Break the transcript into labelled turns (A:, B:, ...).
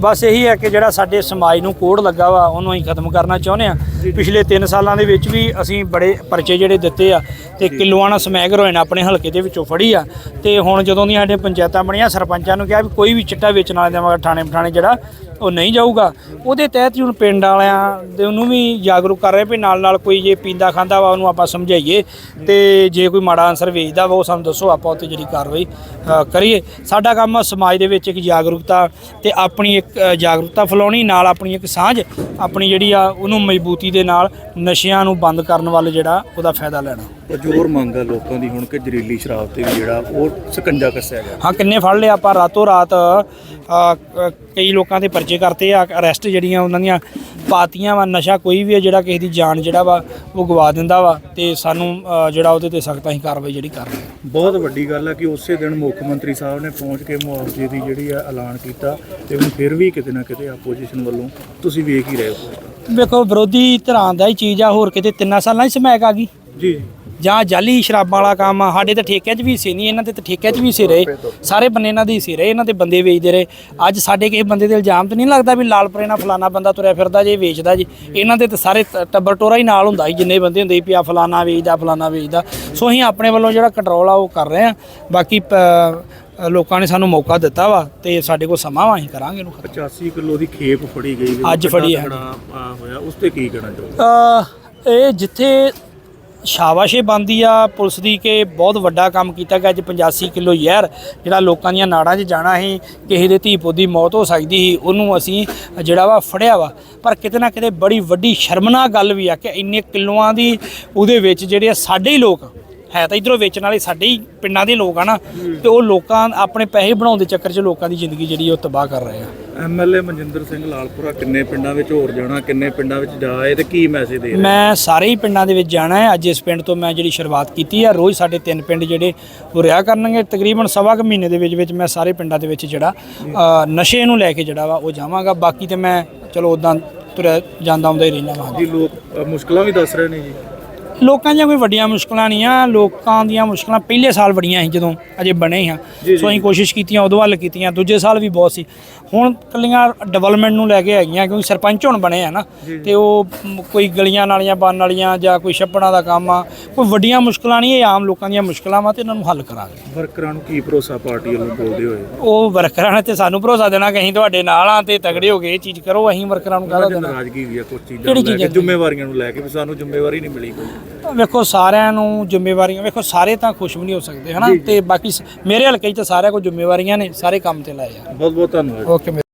A: ਬਸ ਇਹੀ ਹੈ ਕਿ ਜਿਹੜਾ ਸਾਡੇ ਸਮਾਜ ਨੂੰ ਕੋਡ ਲੱਗਾ ਵਾ ਉਹਨੂੰ ਅਸੀਂ ਖਤਮ ਕਰਨਾ ਚਾਹੁੰਦੇ ਆ ਪਿਛਲੇ 3 ਸਾਲਾਂ ਦੇ ਵਿੱਚ ਵੀ ਅਸੀਂ ਬੜੇ ਪਰਚੇ ਜਿਹੜੇ ਦਿੱਤੇ ਆ ਤੇ ਕਿਲੋਆਣਾ ਸਮੈਗਰ ਹੋਏ ਨੇ ਆਪਣੇ ਹਲਕੇ ਦੇ ਵਿੱਚੋਂ ਫੜੀ ਆ। ਤੇ ਹੁਣ ਜਦੋਂ ਦੀਆਂ ਸਾਡੇ ਪੰਚਾਇਤਾਂ ਬਣੀਆਂ ਸਰਪੰਚਾਂ ਨੂੰ ਕਿਹਾ ਵੀ ਕੋਈ ਵੀ ਚਿੱਟਾ ਵੇਚਣ ਵਾਲੇ ਦੇ ਮਗਰ ਥਾਣੇ ਪਠਾਣੇ ਜਿਹੜਾ ਉਹ ਨਹੀਂ ਜਾਊਗਾ। ਉਹਦੇ ਤਹਿਤ ਹੀ ਹੁਣ ਪਿੰਡ ਵਾਲਿਆਂ ਦੇ ਉਹਨੂੰ ਵੀ ਜਾਗਰੂਕ ਕਰ ਰਹੇ ਵੀ ਨਾਲ ਨਾਲ ਕੋਈ ਜੇ ਪੀਂਦਾ ਖਾਂਦਾ ਵਾ ਉਹਨੂੰ ਆਪਾਂ ਸਮਝਾਈਏ। ਤੇ ਜੇ ਕੋਈ ਮਾੜਾ ਅਨਸਰ ਵੇਚਦਾ ਵਾ ਉਹ ਸਾਨੂੰ ਦੱਸੋ ਆਪਾਂ ਉੱਤੇ ਜਿਹੜੀ ਕਾਰਵਾਈ ਕਰੀਏ। ਸਾਡਾ ਕੰਮ ਆ ਸਮਾਜ ਦੇ ਵਿੱਚ ਇੱਕ ਜਾਗਰੂਕਤਾ ਤੇ ਆਪਣੀ ਇੱਕ ਜਾਗਰੂਕਤਾ ਫੈਲਾਉਣੀ ਨਾਲ ਆਪਣੀ ਇੱਕ ਸਾਂਝ ਆਪਣੀ ਜਿਹੜੀ ਆ ਉਹਨੂੰ ਮਜ਼ਬੂਤੀ ਦੇ ਨਾਲ ਨਸ਼ਿਆਂ ਨੂੰ ਬੰਦ ਕਰਨ ਵੱਲ ਜਿਹੜਾ ਉਹਦਾ ਫਾਇਦਾ ਲੈਣਾ।
B: ਜ਼ੋਰ ਮੰਗ ਆ ਲੋਕਾਂ ਦੀ ਹੁਣ ਕਿ ਜ਼ਹਿਰੀਲੀ ਸ਼ਰਾਬ ਤੇ ਵੀ ਜਿਹੜਾ ਉਹ ਸਕੰਜਾ ਕੱਸਿਆ ਗਿਆ।
A: ਹਾਂ ਕਿੰਨੇ ਫੜ ਲਿਆ ਆਪਾਂ? ਰਾਤੋਂ ਰਾਤ ਕਈ ਲੋਕਾਂ ਦੇ ਪਰਚੇ ਕਰਤੇ ਆ ਅਰੈਸਟ ਜਿਹੜੀਆਂ ਉਹਨਾਂ ਦੀਆਂ ਪਾਤੀਆਂ ਵਾ ਨਸ਼ਾ ਕੋਈ ਵੀ ਹੈ ਜਿਹੜਾ ਕਿਸੇ ਦੀ ਜਾਨ ਜਿਹੜਾ ਵਾ ਉਹ ਗਵਾ ਦਿੰਦਾ ਵਾ ਤੇ ਸਾਨੂੰ ਅ, ਜਿਹੜਾ ਉਹਦੇ ਤੇ ਸਖਤ ਅਸੀਂ ਕਾਰਵਾਈ ਜਿਹੜੀ ਕਰ ਰਹੇ ਹਾਂ।
B: ਬਹੁਤ ਵੱਡੀ ਗੱਲ ਹੈ ਕਿ ਉਸੇ ਦਿਨ ਮੁੱਖ ਮੰਤਰੀ ਸਾਹਿਬ ਨੇ ਪਹੁੰਚ ਕੇ ਮੁਆਵਜ਼ੇ ਦੀ ਜਿਹੜੀ ਆ ਐਲਾਨ ਕੀਤਾ ਤੇ ਹੁਣ ਫਿਰ ਵੀ ਕਿਤੇ ਨਾ ਕਿਤੇ ਆਪੋਜੀਸ਼ਨ ਵੱਲੋਂ ਤੁਸੀਂ ਵੇਖ ਹੀ ਰਹੇ ਹੋ।
A: ਵੇਖੋ ਵਿਰੋਧੀ ਧਿਰਾਂ ਦਾ ਹੀ ਚੀਜ਼ ਆ ਹੋਰ ਕਿਤੇ ਤਿੰਨਾਂ ਸਾਲਾਂ ਹੀ ਸਮੈਕ ਆ ਗਈ।
B: ਜੀ।
A: ਜਾਂ ਜਾਲੀ ਸ਼ਰਾਬਾਂ ਵਾਲਾ ਕੰਮ ਆ ਸਾਡੇ ਤੇ ਠੇਕਿਆਂ 'ਚ ਵੀ ਹਿੱਸੇ ਨਹੀਂ ਇਹਨਾਂ ਦੇ ਤੇ ਠੇਕਿਆਂ 'ਚ ਵੀ ਹਿੱਸੇ ਰਹੇ। ਸਾਰੇ ਬੰਨੇ ਇਹਨਾਂ ਦੇ ਹਿੱਸੇ ਰਹੇ ਇਹਨਾਂ ਦੇ ਬੰਦੇ ਵੇਚਦੇ ਰਹੇ। ਅੱਜ ਸਾਡੇ ਕਿਸੇ ਬੰਦੇ ਦੇ ਇਲਜ਼ਾਮ ਤੇ ਨਹੀਂ ਲੱਗਦਾ ਵੀ ਲਾਲਪੁਰੇ ਨਾਲ ਫਲਾਣਾ ਬੰਦਾ ਤੁਰਿਆ ਫਿਰਦਾ ਜੇ ਵੇਚਦਾ ਜੀ। ਇਹਨਾਂ ਦੇ ਤੇ ਸਾਰੇ ਟੱਬਰ ਟੋਰਾ ਹੀ ਨਾਲ ਹੁੰਦਾ ਸੀ ਜਿੰਨੇ ਬੰਦੇ ਹੁੰਦੇ ਸੀ ਵੀ ਆ ਫਲਾਣਾ ਵੇਚਦਾ ਫਲਾਣਾ ਵੇਚਦਾ। ਸੋ ਅਸੀਂ ਆਪਣੇ ਵੱਲੋਂ ਜਿਹੜਾ ਕੰਟਰੋਲ ਆ ਉਹ ਕਰ ਰਹੇ ਆ ਬਾਕੀ ਲੋਕਾਂ ਨੇ ਸਾਨੂੰ ਮੌਕਾ ਦਿੱਤਾ ਵਾ ਤੇ ਸਾਡੇ ਕੋਲ ਸਮਾਂ ਵਾ ਅਸੀਂ ਕਰਾਂਗੇ ਇਹਨੂੰ ਖਤਮ।
B: 85 ਕਿਲੋ ਦੀ ਖੇਪ ਫੜੀ ਗਈ
A: ਅੱਜ ਫੜੀ ਹੈ।
B: ਹੋਇਆ। ਉਸ ਤੇ ਕੀ ਕਹਿਣਾ ਚਾਹੋਗੇ?
A: ਅ, ਇਹ ਜਿੱਥੇ ਸ਼ਾਬਾਸ਼ੇ ਬੰਦੀ ਆ। ਪੁਲਿਸ ਦੀ ਕਿ ਬਹੁਤ ਵੱਡਾ ਕੰਮ ਕੀਤਾ ਗਿਆ। ਅੱਜ 85 ਕਿਲੋ ਜ਼ਹਿਰ ਜਿਹੜਾ ਲੋਕਾਂ ਦੀਆਂ ਨਾੜਾਂ 'ਚ ਜਾਣਾ ਸੀ, ਕਿਸੇ ਦੇ ਧੀ ਪੁੱਤ ਦੀ ਮੌਤ ਹੋ ਸਕਦੀ ਸੀ, ਉਹਨੂੰ ਅਸੀਂ ਜਿਹੜਾ ਵਾ ਫੜਿਆ ਵਾ। ਪਰ ਕਿਤੇ ਨਾ ਕਿਤੇ ਬੜੀ ਵੱਡੀ ਸ਼ਰਮਨਾਕ ਗੱਲ ਵੀ ਆ ਕਿ ਇੰਨੇ ਕਿਲੋਆਂ ਦੀ ਉਹਦੇ ਵਿੱਚ ਜਿਹੜੇ ਆ ਸਾਡੇ ਹੀ ਲੋਕ ਹੈ ਤਾਂ ਇਧਰੋਂ ਵੇਚਣ ਵਾਲੇ ਸਾਡੇ ਹੀ ਪਿੰਡਾਂ ਦੇ ਲੋਕ ਆ ਨਾ ਤੇ ਉਹ ਲੋਕਾਂ ਆਪਣੇ ਪੈਸੇ ਬਣਾਉਣ ਦੇ ਚੱਕਰ 'ਚ ਲੋਕਾਂ ਦੀ ਜ਼ਿੰਦਗੀ ਜਿਹੜੀ ਉਹ ਤਬਾਹ ਕਰ ਰਹੇ ਆ।
B: ਐਮਐਲਏ ਮਨਜਿੰਦਰ ਸਿੰਘ ਲਾਲਪੁਰਾ ਕਿੰਨੇ ਪਿੰਡਾਂ ਵਿੱਚ ਹੋਰ ਜਾਣਾ ਕਿੰਨੇ ਪਿੰਡਾਂ ਵਿੱਚ ਜਾਏ ਤੇ ਕੀ ਮੈਸੇਜ ਦੇ ਰਹੇ?
A: ਮੈਂ ਸਾਰੇ ਹੀ ਪਿੰਡਾਂ ਦੇ ਵਿੱਚ ਜਾਣਾ ਹੈ। ਅੱਜ ਇਸ ਪਿੰਡ ਤੋਂ ਮੈਂ ਜਿਹੜੀ ਸ਼ੁਰੂਆਤ ਕੀਤੀ ਹੈ ਰੋਜ਼ ਸਾਡੇ ਤਿੰਨ ਪਿੰਡ ਜਿਹੜੇ ਉਹ ਰਿਹਾ ਕਰਨਗੇ। ਤਕਰੀਬਨ ਸਵਾ ਕੁ ਮਹੀਨੇ ਦੇ ਵਿੱਚ ਵਿੱਚ ਮੈਂ ਸਾਰੇ ਪਿੰਡਾਂ ਦੇ ਵਿੱਚ ਜਿਹੜਾ ਨਸ਼ੇ ਨੂੰ ਲੈ ਕੇ ਜਿਹੜਾ ਵਾ ਉਹ ਜਾਵਾਂਗਾ। ਬਾਕੀ ਤੇ ਮੈਂ ਚਲੋ ਉਦਾਂ ਤੁਰਿਆ ਜਾਂਦਾ ਆਉਂਦਾ ਹੀ ਰਹਿਣਾ ਵਾ।
B: ਜੀ ਲੋਕ ਮੁਸ਼ਕਲਾਂ ਵੀ ਦੱਸ ਰਹੇ ਨੇ ਜੀ।
A: ਲੋਕਾਂ ਦੀਆਂ ਕੋਈ ਵੱਡੀਆਂ ਮੁਸ਼ਕਲਾਂ ਨਹੀਂ ਆ ਲੋਕਾਂ ਦੀਆਂ ਮੁਸ਼ਕਲਾਂ ਪਹਿਲੇ ਸਾਲ ਬੜੀਆਂ ਸੀ ਜਦੋਂ ਅਜੇ ਬਣੇ ਹਾਂ ਸੋ ਅਸੀਂ ਕੋਸ਼ਿਸ਼ ਕੀਤੀਆਂ ਉਦੋਂ ਹੱਲ ਕੀਤੀਆਂ ਦੂਜੇ ਸਾਲ ਵੀ ਬਹੁਤ ਸੀ। ਹੁਣ ਕੱਲੀਆਂ ਡਿਵੈਲਪਮੈਂਟ ਨੂੰ ਲੈ ਕੇ ਹੈਗੀਆਂ ਕਿਉਂਕਿ ਸਰਪੰਚ ਹੁਣ ਬਣੇ ਆ ਨਾ ਤੇ ਉਹ ਕੋਈ ਗਲੀਆਂ ਨਾਲੀਆਂ ਬਣਨ ਵਾਲੀਆਂ ਜਾਂ ਕੋਈ ਛੱਪੜਾਂ ਦਾ ਕੰਮ ਆ ਕੋਈ ਵੱਡੀਆਂ ਮੁਸ਼ਕਲਾਂ ਨਹੀਂ ਇਹ ਆਮ ਲੋਕਾਂ ਦੀਆਂ ਮੁਸ਼ਕਲਾਂ ਵਾ ਤੇ ਇਹਨਾਂ ਨੂੰ ਹੱਲ ਕਰਾਂਗੇ।
B: ਵਰਕਰਾਂ ਨੂੰ ਕੀ ਭਰੋਸਾ ਪਾਰਟੀ ਵੱਲੋਂ ਬੋਲਦੇ ਹੋਏ?
A: ਉਹ ਵਰਕਰਾਂ ਨੇ ਤੇ ਸਾਨੂੰ ਭਰੋਸਾ ਦੇਣਾ ਕਿ ਅਸੀਂ ਤੁਹਾਡੇ ਨਾਲ ਆ ਤੇ ਤਗੜੇ ਹੋ ਕੇ ਇਹ ਚੀਜ਼ ਕਰੋ ਅਸੀਂ ਵਰਕਰਾਂ ਨੂੰ ਕਾਹਦਾ ਦੇਣਾ।
B: ਨਾਰਾਜ਼ਗੀ ਵੀ ਆ ਕੁਝ ਚੀਜ਼ਾਂ
A: ਕਿਹੜੀ
B: ਨੂੰ ਲੈ ਕੇ? ਜ਼ਿੰਮੇਵਾਰੀਆਂ ਨੂੰ ਲੈ ਕੇ ਵੀ ਸਾਨੂੰ ਜ਼ਿੰਮੇਵਾਰੀ ਨਹੀਂ ਮਿਲੀ ਕੋਈ।
A: ਵੇਖੋ ਸਾਰਿਆਂ ਨੂੰ ਜ਼ਿੰਮੇਵਾਰੀਆਂ ਵੇਖੋ ਸਾਰੇ ਤਾਂ ਖੁਸ਼ ਵੀ ਨਹੀਂ ਹੋ ਸਕਦੇ ਹਨਾ? ਤੇ ਬਾਕੀ ਸ- ਮੇਰੇ ਹਲਕੇ 'ਚ ਤਾਂ ਸਾਰਿਆਂ ਕੋਲ ਜ਼ਿੰਮੇਵਾਰੀਆਂ ਨੇ ਸਾਰੇ ਕੰਮ ਤੇ ਲਾਏ ਆ।
B: ਬਹੁਤ ਬਹੁਤ ਧੰਨਵਾਦ।
A: ਓਕੇ